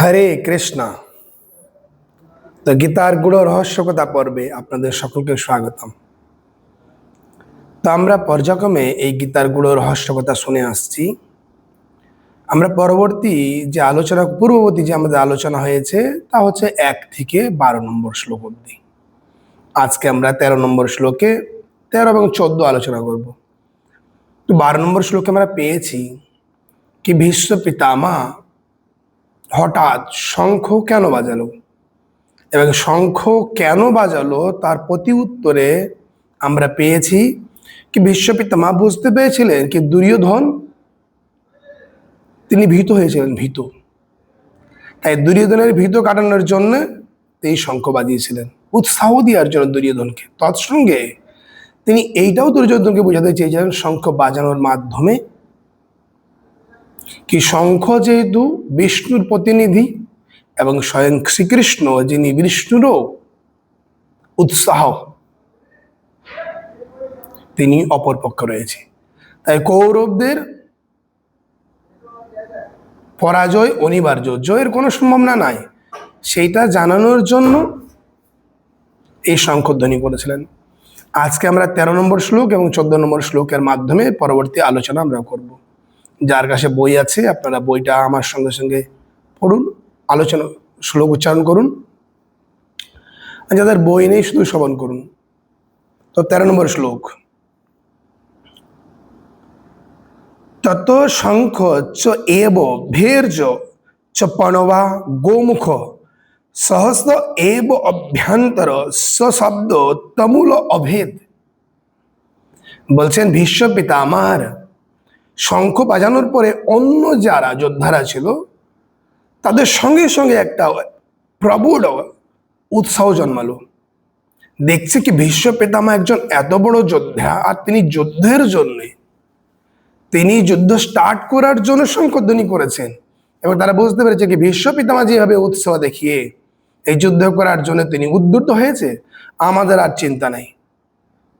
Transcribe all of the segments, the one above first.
হরে কৃষ্ণ। তো গীতার গুড় রহস্যকতা পর্বে আপনাদের সকলকে স্বাগতম। তো আমরা পর্যায়ক্রমে এই গীতার গুড় রহস্যকতা শুনে আসছি। আমরা পরবর্তী যে আলোচনা, পূর্ববর্তী যে আমাদের আলোচনা হয়েছে, তা হচ্ছে এক থেকে বারো নম্বর শ্লোক অব্দি আজকে আমরা তেরো নম্বর শ্লোকে তেরো এবং চোদ্দ আলোচনা করব। তো বারো নম্বর শ্লোকে আমরা পেয়েছি, কি ভীষ্ম পিতামা হঠাৎ শঙ্খ কেন বাজালো? এবং শঙ্খ কেন বাজালো? তার প্রতি উত্তরে আমরা পেয়েছি কি বিশ্বপিতামা বুঝতে পেরেছিলেন কি দুর্যোধন তিনি ভীত হয়েছিলেন, ভীত। তাই দুর্যোধনের ভীত কাটানোর জন্য তিনি শঙ্খ বাজিয়েছিলেন। উৎসাহ দেওয়ার জন্য দুর্যোধনকে। তৎসঙ্গে তিনি এইটাও দুর্যোধনকে বোঝাতে চেয়েছিলেন, শঙ্খ বাজানোর মাধ্যমে কি শঙ্খ যেহেতু বিষ্ণুর প্রতিনিধি এবং স্বয়ং শ্রীকৃষ্ণ যিনি বিষ্ণুরও উৎসাহ, তিনি অপর পক্ষে রয়েছে। তাই কৌরবদের পরাজয় অনিবার্য, জয়ের কোনো সম্ভাবনা নাই। সেইটা জানানোর জন্য এই শঙ্খধ্বনি করেছিলেন। আজকে আমরা তেরো নম্বর শ্লোক এবং চোদ্দ নম্বর শ্লোকের মাধ্যমে পরবর্তী আলোচনা আমরা করব। যার কাছে বই আছে, আপনারা বইটা আমার সঙ্গে সঙ্গে পড়ুন, আলোচনা, শ্লোক উচ্চারণ করুন। আর যাদের বই নেই, শুধু শ্রবণ করুন। তো তেরো নম্বর শ্লোক। তত শঙ্খ চ এব ভের্য চ পণবা গোমুখ সহস্র এব অভ্যন্তর সশব্দ তমূল অভেদ। বলছেন ভীষ্ম পিতা আমার শঙ্খ বাজানোর পরে অন্য যারা যোদ্ধারা ছিল, তাদের সঙ্গে সঙ্গে একটা প্রবল উৎসাহ জন্মালো। দেখছে কি ভীষ্ম পিতামা একজন এত বড় যোদ্ধা, আর তিনি যুদ্ধের জন্যে, তিনি যুদ্ধ স্টার্ট করার জন্য শঙ্করধ্বনি করেছেন। এবং তারা বুঝতে পেরেছে কি ভীষ্ম পিতামা যেভাবে উৎসাহ দেখিয়ে এই যুদ্ধ করার জন্য তিনি উদ্যুত হয়েছে, আমাদের আর চিন্তা নেই।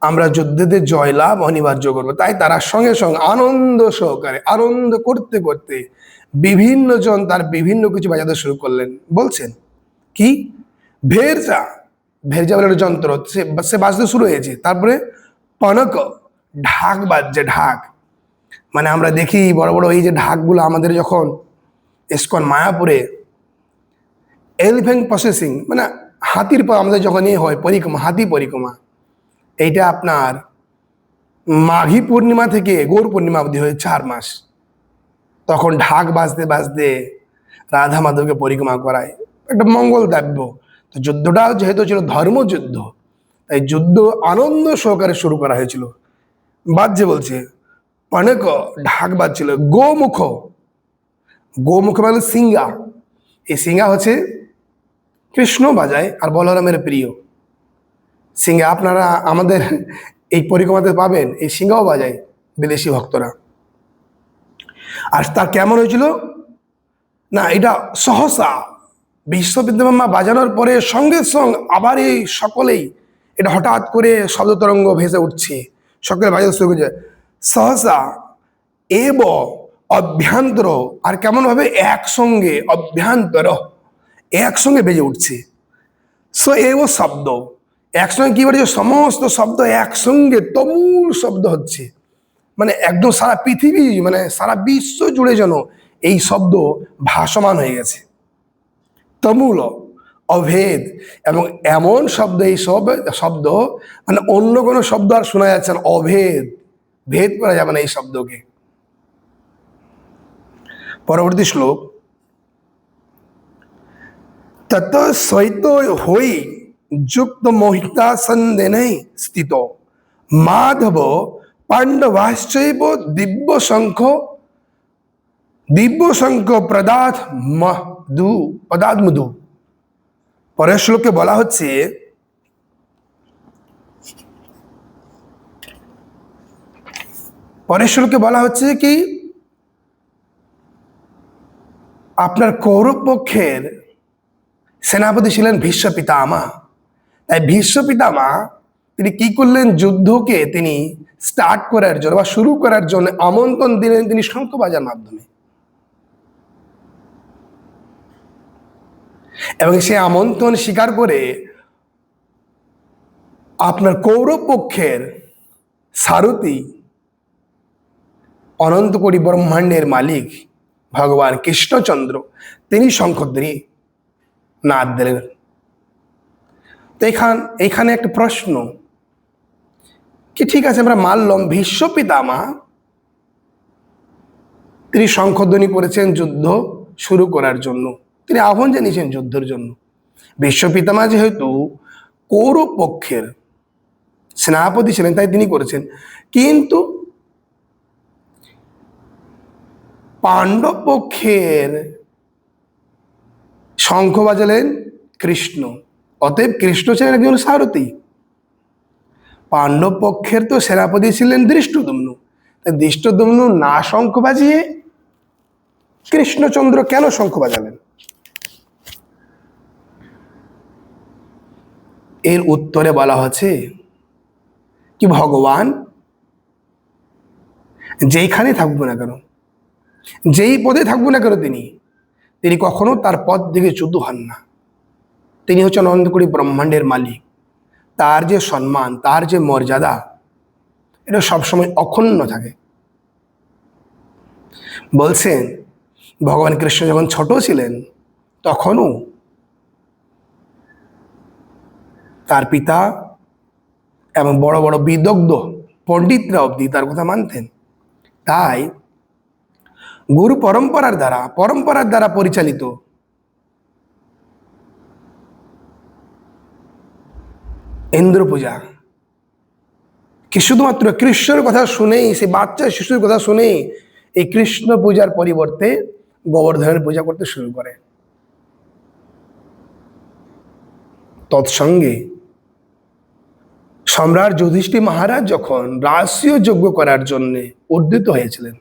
আমরা যুদ্ধেতে জয়লাভ, অনিবার্য করব। তাই তারা সঙ্গে সঙ্গে আনন্দ সহকারে, আনন্দ করতে করতে বিভিন্ন জন তার বিভিন্ন কিছু বাজাতে শুরু করলেন। বলছেন, কি? ভেরজা? ভেরজা বলে একটা যন্ত্র, সে সে বাজতে শুরু হয়েছে। তারপরে পনক ঢাক বাজছে, ঢাক। মানে আমরা দেখি বড় বড় এই যে ঢাকগুলো আমাদের যখন এসকন মায়াপুরে এলিফ্যান্ট প্রসেসিং মানে হাতির পর আমাদের যখন ইয়ে হয়, পরিক্রমা, হাতি পরিক্রমা এইটা আপনার মাঘী পূর্ণিমা থেকে গৌর পূর্ণিমা অবধি হয় চার মাস। তখন ঢাক বাজতে বাজতে রাধা মাধবকে পরিক্রমা করায়। একটা মঙ্গল দ্রব্য তো যুদ্ধটা যেহেতু ছিল ধর্মযুদ্ধ, তাই যুদ্ধ আনন্দ সহকারে শুরু করা হয়েছিল। বাজছে বলছে, অনেক ঢাক বাজছিল। গোমুখ। গোমুখ মানে সিঙ্গা এই সিঙ্গা হচ্ছে কৃষ্ণ বাজায় আর বলরামের প্রিয়। সিঙ্গা আপনারা আমাদের এই পরিক্রমাতে পাবেন, এই সিঙ্গাও বাজায় বিদেশি ভক্তরা। আর তার কেমন হয়েছিল? না, এটা সহসা বিশ্ববিদ্যামা বাজানোর পরে সঙ্গে সঙ্গে আবার এই সকলেই এটা হঠাৎ করে শব্দ তরঙ্গ ভেসে উঠছে। সকলে বাজাতে শুরু করছে। সহসা এব অভ্যন্তর, আর কেমন ভাবে একসঙ্গে অভ্যন্তর, একসঙ্গে বেজে উঠছে। সো এব শব্দ। একসঙ্গে কি বলছে? সমস্ত শব্দ একসঙ্গে তমুল শব্দ হচ্ছে। মানে একদম সারা পৃথিবী মানে সারা বিশ্ব জুড়ে যেন এই শব্দ ভাসমান হয়ে গেছে। তমুল, অভেদ এবং এমন শব্দ, এই সব শব্দ মানে অন্য কোনো শব্দ আর শোনা যাচ্ছে না। অভেদ, ভেদ করা যাবে না এই শব্দকে। পরবর্তী শ্লোক। তত সৈত হই যুক্ত মোহিতাসন্দেনে স্থিত। মাধব পাণ্ডবাশ্চৈব দিব্য শঙ্খ দিব্য শঙ্খ প্রদাত মধু পদাত মধু। পরের শ্লোকে বলা হচ্ছে, পরের শ্লোকে বলা হচ্ছে কি, আপনার কৌরব পক্ষের সেনাপতি ছিলেন ভীষ্ম পিতামা তাই ভীষ্ম পিতামা তিনি কি করলেন? যুদ্ধকে তিনি স্টার্ট করার জন্য বা শুরু করার জন্য আমন্ত্রণ দিলেন তিনি শঙ্খ বাজার মাধ্যমে। এবং সে আমন্ত্রণ স্বীকার করে আপনার কৌরব পক্ষের সারথি অনন্ত কোটি ব্রহ্মাণ্ডের মালিক ভগবান কৃষ্ণচন্দ্র, তিনি শঙ্খধ্বনি নাদ দিলেন। এখান, এখানে একটা প্রশ্ন। কি ঠিক আছে, আমরা মানলাম ভীষ্ম পিতামা তিনি শঙ্খধ্বনি করেছেন যুদ্ধ শুরু করার জন্য। তিনি আহ্বান জানিয়েছেন যুদ্ধের জন্য। ভীষ্ম পিতামা যেহেতু কৌরব পক্ষের সেনাপতি ছিলেন, তাই তিনি করেছেন। কিন্তু পাণ্ডব পক্ষের শঙ্খ বাজালেন কৃষ্ণ। অতএব কৃষ্ণ ছিলেন একজন সারথী। পাণ্ডব পক্ষের তো সেনাপতি ছিলেন দৃষ্টদম্ন দৃষ্টদম্ন না শঙ্খ বাজিয়ে কৃষ্ণচন্দ্র কেন শঙ্খ বাজালেন? এর উত্তরে বলা হচ্ছে কি ভগবান যেইখানে থাকব না কেন, যেই পদে থাকব না কেন তিনি তিনি কখনো তার পদ থেকে চ্যুত হন না। তিনি হচ্ছেন অনন্তকুড়ি ব্রহ্মাণ্ডের মালিক। তার যে সম্মান, তার যে মর্যাদা, এটা সবসময় অক্ষুণ্ণ থাকে। বলছেন, ভগবান কৃষ্ণ যখন ছোট ছিলেন, তখনও তার পিতা এবং বড় বড় বিদগ্ধ পণ্ডিতরা অবধি তার কথা মানতেন। তাই গুরু পরম্পরার দ্বারা পরম্পরার দ্বারা পরিচালিত ইন্দ্র পূজা। কি শুধুমাত্র কৃষ্ণের কথা শুনেই সে বাচ্চা শিশুর কথা শুনেই এই কৃষ্ণ পূজার পরিবর্তে গোবর্ধনের পূজা করতে শুরু করে। তৎসঙ্গে সম্রাট যুধিষ্ঠি মহারাজ যখন রাষ্ট্রীয় যজ্ঞ করার জন্য উদ্ধৃত হয়েছিলেন,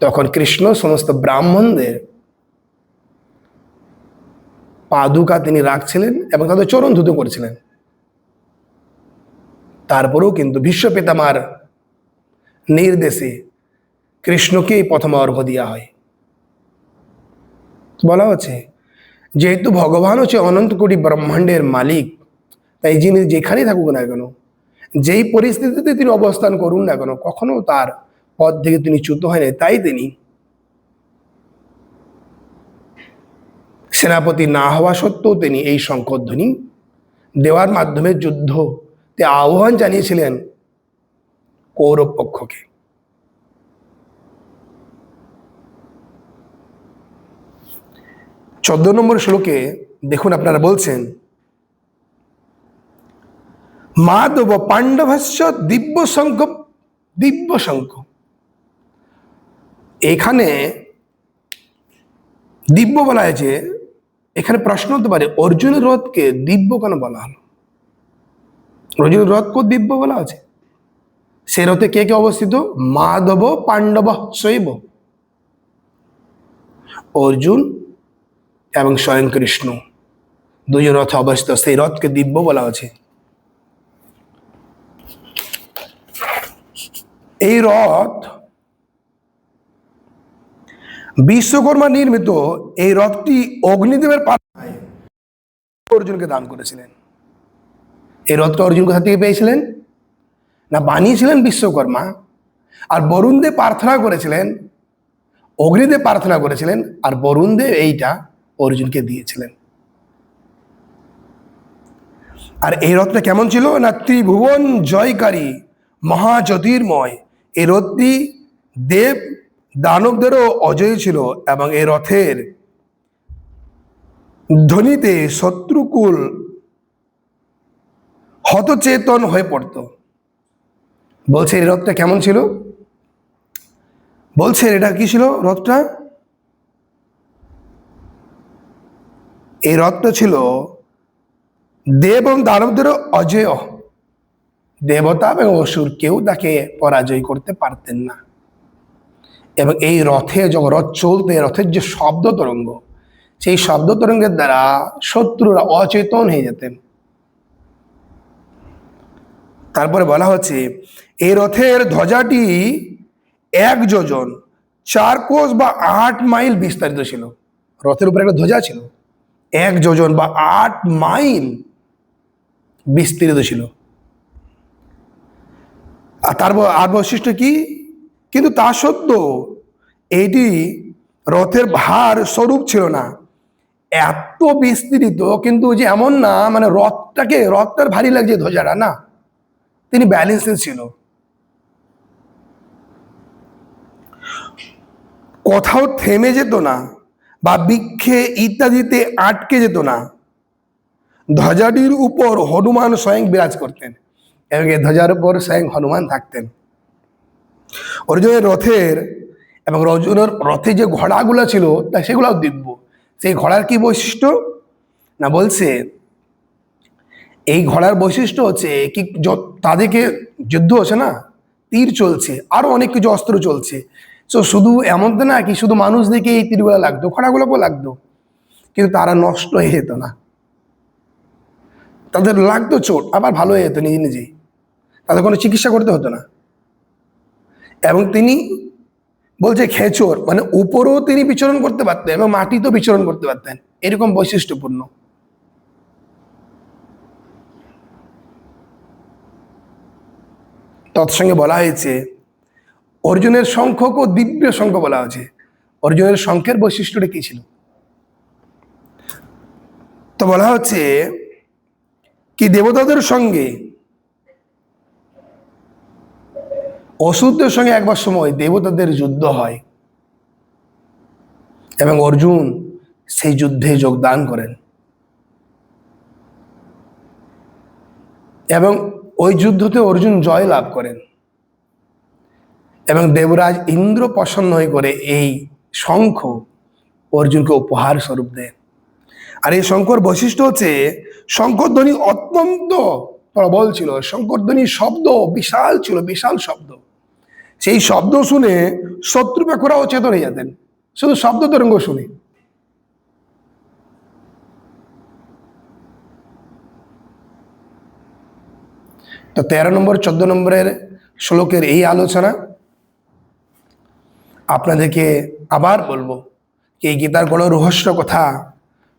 তখন কৃষ্ণ সমস্ত ব্রাহ্মণদের পাদুকা তিনি রাখছিলেন এবং তাদের চরণ ধুতো করেছিলেন। তারপরেও কিন্তু বিশ্ব পিতামার নির্দেশে কৃষ্ণকেই প্রথম অর্ঘ দেওয়া হয়। বলা হচ্ছে, যেহেতু ভগবান হচ্ছে অনন্ত কোটি ব্রহ্মাণ্ডের মালিক, তাই যিনি যেখানেই থাকুক না কেন, যেই পরিস্থিতিতে তিনি অবস্থান করুন না কেন, কখনো তার পদ থেকে তিনি চ্যুত হয় না তাই তিনি সেনাপতি না হওয়া সত্ত্বেও তিনি এই শঙ্করধ্বনি দেওয়ার মাধ্যমে যুদ্ধতে আহ্বান জানিয়েছিলেন কৌরব পক্ষকে। চোদ্দ নম্বর শ্লোকে দেখুন আপনারা বলছেন, মাধব পাণ্ডবস্য দিব্য শঙ্খ দিব্য শঙ্খ এখানে দিব্য বলা হয়েছে এখানে প্রশ্ন হতে পারে অর্জুনের রথকে দিব্য কেন বলা হলো? অর্জুনের রথকে দিব্য বলা আছে। সে রথে কে কে অবস্থিত? মাধব পাণ্ডব শৈব। অর্জুন এবং স্বয়ং কৃষ্ণ। দুজন রথ অবস্থিত, সেই রথকে দিব্য বলা আছে। এই রথ বিশ্বকর্মা নির্মিত এই রথটি অগ্নিদেবের পাঠায় অর্জুনকে দান করেছিলেন। এই রথটা অর্জুন কোথা থেকে পেয়েছিলেন? না, বানিয়েছিলেন বিশ্বকর্মা, আর বরুণদেব প্রার্থনা করেছিলেন, অগ্নিদেব প্রার্থনা করেছিলেন, আর বরুণদেব এইটা অর্জুনকে দিয়েছিলেন। আর এই রথটা কেমন ছিল? না, ত্রিভুবন জয়কারী মহাজ্যোতির্ময়, এই রথটি দেব দানবদেরও অজয় ছিল এবং এই রথের ধ্বনিতে শত্রুকুল হতচেতন হয়ে পড়ত। বলছে, এই রথটা কেমন ছিল? বলছে, এটা কি ছিল রথটা? এই রথটা ছিল দেব এবং দানবদেরও অজেয়। দেবতা এবং অসুর কেউ তাকে পরাজয় করতে পারতেন না। এবং এই রথে যখন রথ চলতে রথের যে শব্দ তরঙ্গ, সেই শব্দ তরঙ্গের দ্বারা শত্রুরা অচেতন হয়ে যেতেন। তারপরে বলা হচ্ছে, এই রথের ধ্বজাটি এক যোজন, চার কোষ বা আট মাইল বিস্তারিত ছিল। রথের উপরে একটা ধ্বজা ছিল। এক যোজন বা আট মাইল বিস্তৃত ছিল। আর তার আর বৈশিষ্ট্য কি? কিন্তু তা সত্ত্বেও এইটি রথের ভার স্বরূপ ছিল না। এত বিস্তৃত, কিন্তু যে এমন না মানে রথটাকে, রথটার ভারী লাগছে ধ্বজাটা, না? তিনি ব্যালেন্সে ছিল। কোথাও থেমে যেত না বা বৃক্ষে ইত্যাদিতে আটকে যেত না। ধ্বজাটির উপর হনুমান স্বয়ং বিরাজ করতেন এবং এই ধ্বজার উপর স্বয়ং হনুমান থাকতেন। অর্জুনের রথের এবং অর্জুনের রথে যে ঘোড়াগুলো ছিল, তা সেগুলোও দেখব। সেই ঘোড়ার কি বৈশিষ্ট্য? না, বলছে এই ঘোড়ার বৈশিষ্ট্য হচ্ছে কি তাদেরকে যুদ্ধ হচ্ছে না, তীর চলছে, আরও অনেক কিছু অস্ত্র চলছে। তো শুধু এমন তো না কি, শুধু মানুষ দেখে এই তীরগুলো লাগতো ঘোড়াগুলোকেও লাগতো, কিন্তু তারা নষ্ট হয়ে যেত না। তাদের লাগতো চোট, আবার ভালো হয়ে যেত নিজে নিজেই। তাদের কোনো চিকিৎসা করতে হতো না। এবং তিনি বলছে খেচর মানে উপরেও তিনি বিচরণ করতে পারতেন এবং মাটিতেও বিচরণ করতে পারতেন। এরকম বৈশিষ্ট্যপূর্ণ। তৎসঙ্গে বলা হয়েছে, অর্জুনের সংখ্যক ও দিব্য শঙ্খ বলা হয়েছে। অর্জুনের সংখ্যের বৈশিষ্ট্যটা কি ছিল? তো বলা হচ্ছে, কি দেবতাদের সঙ্গে অসুরদের সঙ্গে একবার সময় দেবতাদের যুদ্ধ হয়। এবং অর্জুন সেই যুদ্ধে যোগদান করেন। এবং ওই যুদ্ধতে অর্জুন জয় লাভ করেন। এবং দেবরাজ ইন্দ্র প্রসন্ন হয়ে করে এই শঙ্খ অর্জুনকে উপহার স্বরূপ দেন। আর এই শঙ্কর বৈশিষ্ট্য হচ্ছে শঙ্করধ্বনি অত্যন্ত প্রবল ছিল। শঙ্করধ্বনির শব্দ বিশাল ছিল, বিশাল শব্দ। সেই শব্দ শুনে শত্রুপক্ষরাও চেতন হয়ে যেতেন। শুধু শব্দ তরঙ্গ শুনে। তো তেরো নম্বর, চোদ্দ নম্বরের শ্লোকের এই আলোচনা আপনাদেরকে আবার বলব এই গীতার কোনো রহস্য কথা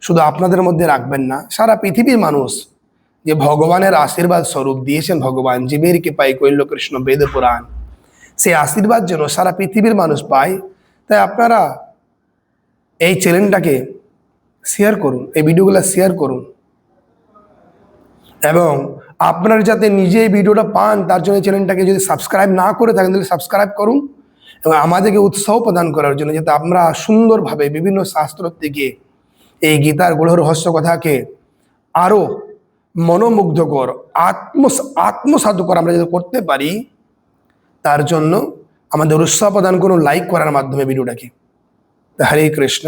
শুধু আপনাদের মধ্যে রাখবেন না, সারা পৃথিবীর মানুষ যে ভগবানের আশীর্বাদ স্বরূপ দিয়েছেন ভগবান। জীবের কৃপায় কৈল্য কৃষ্ণ বেদ পুরাণ সেই আশীর্বাদ যেন সারা পৃথিবীর মানুষ পায়। তাই আপনারা এই চ্যানেলটাকে শেয়ার করুন, এই ভিডিওগুলো শেয়ার করুন। এবং আপনারা যাতে নিজে এই ভিডিওটা পান, তার জন্য চ্যানেলটাকে যদি সাবস্ক্রাইব না করে থাকেন, তাহলে সাবস্ক্রাইব করুন এবং আমাদেরকে উৎসাহ প্রদান করার জন্য যাতে আমরা সুন্দরভাবে বিভিন্ন শাস্ত্র থেকে এই গীতার গূঢ় রহস্য কথাকে আরও মনোমুগ্ধকর আত্ম আত্মসাধকর আমরা যাতে করতে পারি তার জন্য আমাদের উৎসাহ প্রদান করুন লাইক করার মাধ্যমে ভিডিওটাকে হরে কৃষ্ণ।